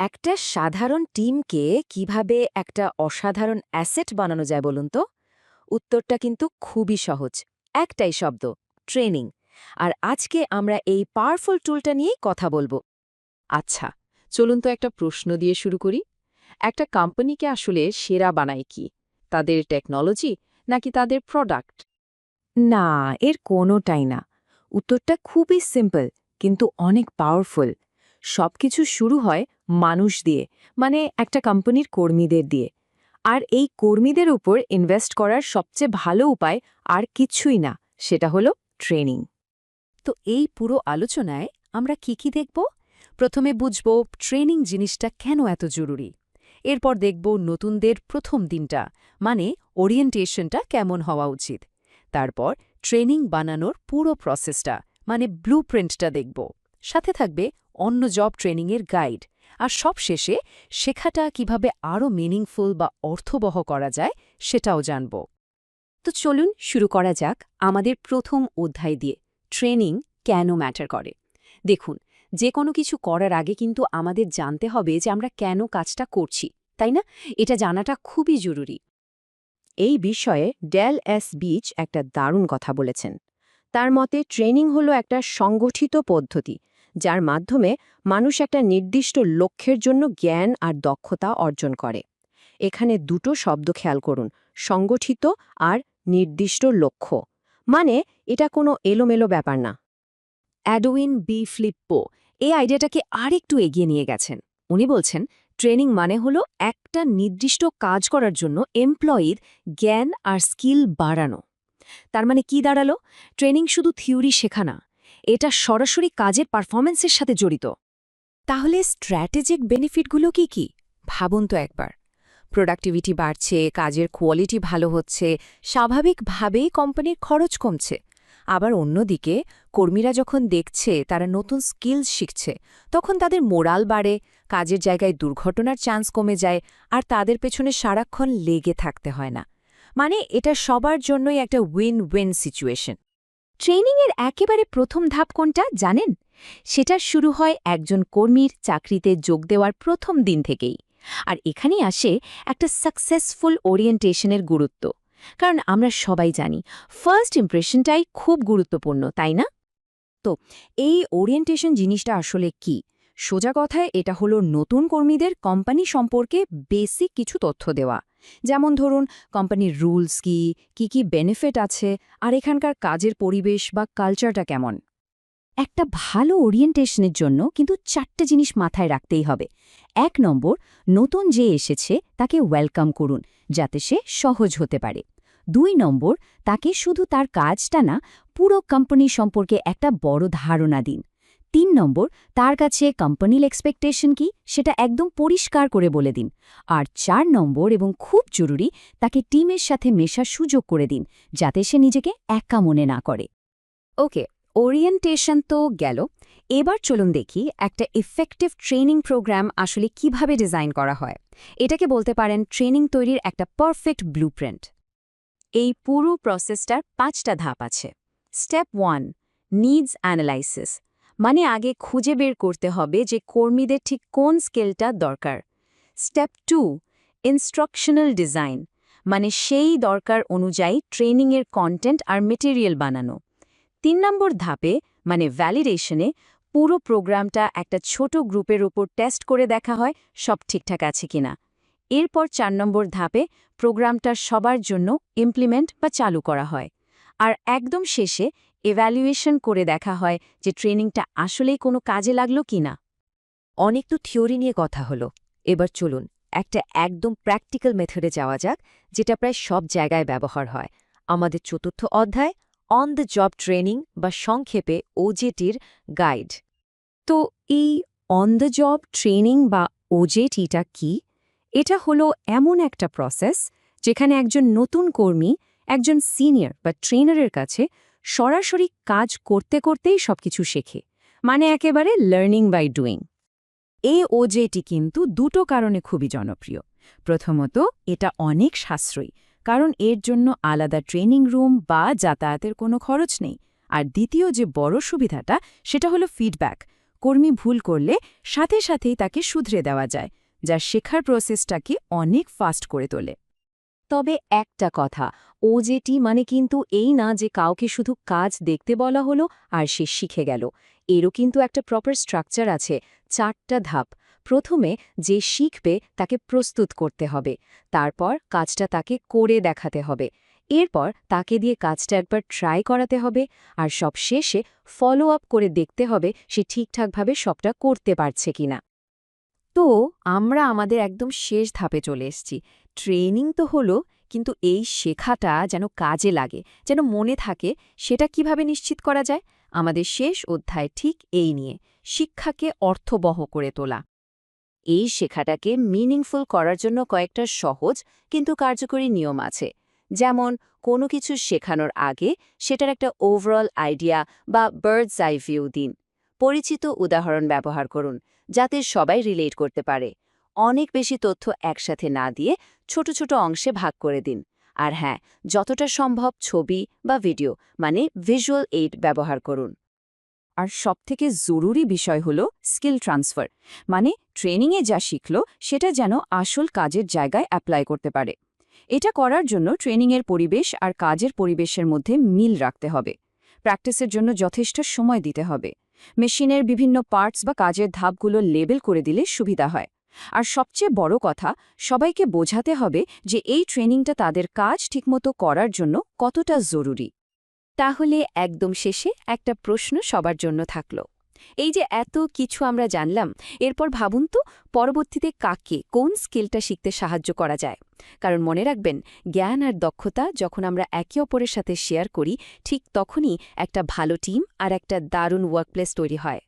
একটা সাধারণ টিমকে কীভাবে একটা অসাধারণ অ্যাসেট বানানো যায় বলুন তো? উত্তরটা কিন্তু খুবই সহজ। একটাই শব্দ, ট্রেনিং। আর আজকে আমরা এই পাওয়ারফুল টুলটা নিয়েই কথা বলব। আচ্ছা চলুন তো একটা প্রশ্ন দিয়ে শুরু করি। একটা কোম্পানিকে আসলে সেরা বানায় কি? তাদের টেকনোলজি নাকি তাদের প্রোডাক্ট? না, এর কোনোটাই না। উত্তরটা খুবই সিম্পল, কিন্তু অনেক পাওয়ারফুল। সবকিছু শুরু হয় মানুষ দিয়ে মানে একটা কোম্পানির কর্মীদের দিয়ে। আর এই কর্মীদের উপর ইনভেস্ট করার সবচেয়ে ভালো উপায় আর কিছুই না, সেটা হলো ট্রেনিং তো এই পুরো আলোচনায় আমরা কি কি দেখব? প্রথমে বুঝব ট্রেনিং জিনিসটা কেন এত জরুরি। এরপর দেখব নতুনদের প্রথম দিনটা মানে ওরিয়েন্টেশনটা কেমন হওয়া উচিত। তারপর ট্রেনিং বানানোর পুরো প্রসেসটা মানে ব্লুপ্রিন্টটা দেখব। সাথে থাকবে অন্য জব ট্রেনিংয়ের গাইড আর সব শেষে শেখাটা কীভাবে আরও মিনিংফুল বা অর্থবহ করা যায় সেটাও জানব। তো চলুন শুরু করা যাক আমাদের প্রথম অধ্যায় দিয়ে। ট্রেনিং কেন ম্যাটার করে? দেখুন যে কোনো কিছু করার আগে কিন্তু আমাদের জানতে হবে যে আমরা কেন কাজটা করছি, তাই না? এটা জানাটা খুবই জরুরি। এই বিষয়ে ডেল এস বিচ একটা দারুণ কথা বলেছেন। তার মতে ট্রেনিং হলো একটা সংগঠিত পদ্ধতি যার মাধ্যমে মানুষ একটা নির্দিষ্ট লক্ষ্যের জন্য জ্ঞান আর দক্ষতা অর্জন করে। এখানে দুটো শব্দ খেয়াল করুন, সংগঠিত আর নির্দিষ্ট লক্ষ্য। মানে এটা কোনো এলোমেলো ব্যাপার না। অ্যাডোইন বি ফ্লিপ্পো, এই আইডিয়াটাকে আরেকটু এগিয়ে নিয়ে গেছেন। উনি বলছেন, ট্রেনিং মানে হলো একটা নির্দিষ্ট কাজ করার জন্য এমপ্লয়ির জ্ঞান আর স্কিল বাড়ানো। তার মানে কি দাঁড়াল? ট্রেনিং শুধু থিওরি শেখা না এটা সরাসরি কাজের পারফরমেন্সের সাথে জড়িত। তাহলে স্ট্র্যাটেজিক বেনিফিটগুলো কি কি? ভাবুন তো একবার। প্রোডাক্টিভিটি বাড়ছে, কাজের কোয়ালিটি ভালো হচ্ছে, স্বাভাবিকভাবেই কোম্পানির খরচ কমছে। আবার অন্যদিকে, কর্মীরা যখন দেখছে, তারা নতুন স্কিলস শিখছে, তখন তাদের মোরাল বাড়ে, কাজের জায়গায় দুর্ঘটনার চান্স কমে যায়, আর তাদের পেছনে সারাক্ষণ লেগে থাকতে হয় না। মানে এটা সবার জন্যই একটা উইন উইন সিচুয়েশন। ট্রেনিংয়ের একেবারে প্রথম ধাপ কোনটা জানেন? সেটা শুরু হয় একজন কর্মীর চাকরিতে যোগ দেওয়ার প্রথম দিন থেকেই। আর এখানেই আসে একটা সাকসেসফুল ওরিয়েন্টেশনের গুরুত্ব। কারণ আমরা সবাই জানি ফার্স্ট ইমপ্রেশনটাই খুব গুরুত্বপূর্ণ, তাই না? তো, এই ওরিয়েন্টেশন জিনিসটা আসলে কি? সোজা কথায় এটা হলো নতুন কর্মীদের কোম্পানি সম্পর্কে বেসিক কিছু তথ্য দেওয়া। যেমন ধরুন, কোম্পানির রুলস কি কি কি বেনিফিট আছে, আর এখানকার কাজের পরিবেশ বা কালচারটা কেমন। একটা ভালো ওরিয়েন্টেশনের জন্য কিন্তু চারটে জিনিস মাথায় রাখতেই হবে। এক নম্বর, নতুন যে এসেছে তাকে ওয়েলকাম করুন, যাতে সে সহজ হতে পারে। দুই নম্বর, তাকে শুধু তার কাজটা না, পুরো কোম্পানি সম্পর্কে একটা বড় ধারণা দিন। তিন নম্বর, তার কাছে কোম্পানির এক্সপেকটেশন কি? সেটা একদম পরিষ্কার করে বলে দিন। আর চার নম্বর এবং খুব জরুরি, তাকে টিমের সাথে মেশার সুযোগ করে দিন, যাতে সে নিজেকে একা মনে না করে। ওকে ওরিয়েন্টেশন তো গেল। এবার চলুন দেখি একটা ইফেক্টিভ ট্রেনিং প্রোগ্রাম আসলে কীভাবে ডিজাইন করা হয়। এটাকে বলতে পারেন ট্রেনিং তৈরির একটা পারফেক্ট ব্লুপ্রিন্ট এই পুরো প্রসেসটার পাঁচটা ধাপ আছে। স্টেপ ওয়ান নিডস অ্যানালাইসিস মানে আগে খুঁজে বের করতে হবে যে কর্মীদের ঠিক কোন স্কেলটা দরকার। স্টেপ টু ইনস্ট্রাকশনাল ডিজাইন মানে সেই দরকার অনুযায়ী ট্রেনিংয়ের কন্টেন্ট আর মেটেরিয়াল বানানো। তিন নম্বর ধাপে মানে ভ্যালিডেশনে পুরো প্রোগ্রামটা একটা ছোট গ্রুপের ওপর টেস্ট করে দেখা হয় সব ঠিকঠাক আছে কিনা। এরপর চার নম্বর ধাপে, প্রোগ্রামটা সবার জন্য ইমপ্লিমেন্ট বা চালু করা হয়। আর একদম শেষে এভ্যালুয়েশন করে দেখা হয় যে ট্রেনিংটা আসলেই কোনো কাজে লাগল কিনা অনেক তো থিওরি নিয়ে কথা হলো। এবার চলুন, একটা একদম প্র্যাকটিক্যাল মেথডে যাওয়া যাক, যেটা প্রায় সব জায়গায় ব্যবহার হয়। আমাদের চতুর্থ অধ্যায় অন দ্য জব ট্রেনিং বা সংক্ষেপে ওজেটির গাইড তো এই অন দ্য জব ট্রেনিং বা ওজেটিটা কি? এটা হলো এমন একটা প্রসেস যেখানে একজন নতুন কর্মী, একজন সিনিয়র বা ট্রেনারের কাছে সরাসরি কাজ করতে করতেই সবকিছু শেখে মানে একেবারে লার্নিং বাই ডুইং এ ওজেটি কিন্তু দুটো কারণে খুবই জনপ্রিয়। প্রথমত, এটা অনেক সাশ্রয়ী, কারণ এর জন্য আলাদা ট্রেনিং রুম বা যাতায়াতের কোনো খরচ নেই। আর দ্বিতীয় যে বড় সুবিধাটা, সেটা হলো ফিডব্যাক কর্মী ভুল করলে সাথে সাথেই তাকে শুধরে দেওয়া যায়, যা শেখার প্রসেসটাকে অনেক ফাস্ট করে তোলে। তবে একটা কথা ওজেটি মানে কিন্তু এই না যে কাউকে শুধু কাজ দেখতে বলা হলো আর সে শিখে গেল। এরও কিন্তু একটা প্রপার স্ট্রাকচার আছে, চারটা ধাপ। প্রথমে যে শিখবে তাকে প্রস্তুত করতে হবে, তারপর কাজটা তাকে করে দেখাতে হবে। এরপর তাকে দিয়ে কাজটা একবার ট্রাই করাতে হবে আর সব শেষে ফলো আপ করে দেখতে হবে সে ঠিকঠাকভাবে সবটা করতে পারছে কিনা। তো আমরা আমাদের একদম শেষ ধাপে চলে এসেছি। ট্রেনিং তো হলো, কিন্তু এই শেখাটা যেন কাজে লাগে, যেন মনে থাকে সেটা কীভাবে নিশ্চিত করা যায়? আমাদের শেষ অধ্যায় ঠিক এই নিয়ে, শিক্ষাকে অর্থবহ করে তোলা। এই শেখাটাকে মিনিংফুল করার জন্য কয়েকটা সহজ কিন্তু কার্যকরী নিয়ম আছে। যেমন, কোনো কিছু শেখানোর আগে সেটার একটা ওভারঅল আইডিয়া বা বার্ডস আই ভিউ দিন। পরিচিত উদাহরণ ব্যবহার করুন, যাতে সবাই রিলেট করতে পারে। অনেক বেশি তথ্য একসাথে না দিয়ে ছোট ছোট অংশে ভাগ করে দিন। আর হ্যাঁ যতটা সম্ভব ছবি বা ভিডিও মানে ভিজুয়াল এইড ব্যবহার করুন। আর সবথেকে জরুরি বিষয় হল স্কিল ট্রান্সফার মানে ট্রেনিংয়ে যা শিখল, সেটা যেন আসল কাজের জায়গায় অ্যাপ্লাই করতে পারে। এটা করার জন্য ট্রেনিংয়ের পরিবেশ আর কাজের পরিবেশের মধ্যে মিল রাখতে হবে। প্র্যাকটিসের জন্য যথেষ্ট সময় দিতে হবে। মেশিনের বিভিন্ন পার্টস বা কাজের ধাপগুলো লেবেল করে দিলে সুবিধা হয়। আর সবচেয়ে বড় কথা, সবাইকে বোঝাতে হবে যে এই ট্রেনিংটা তাদের কাজ ঠিকমতো করার জন্য কতটা জরুরি। তাহলে একদম শেষে একটা প্রশ্ন সবার জন্য থাকল। এই যে এত কিছু আমরা জানলাম, এরপর ভাবুন তো পরবর্তীতে কাকে, কোন স্কিলটা শিখতে সাহায্য করা যায়? কারণ মনে রাখবেন, জ্ঞান আর দক্ষতা যখন আমরা একে অপরের সাথে শেয়ার করি, ঠিক তখনই একটা ভালো টিম আর একটা দারুণ ওয়ার্কপ্লেস তৈরি হয়।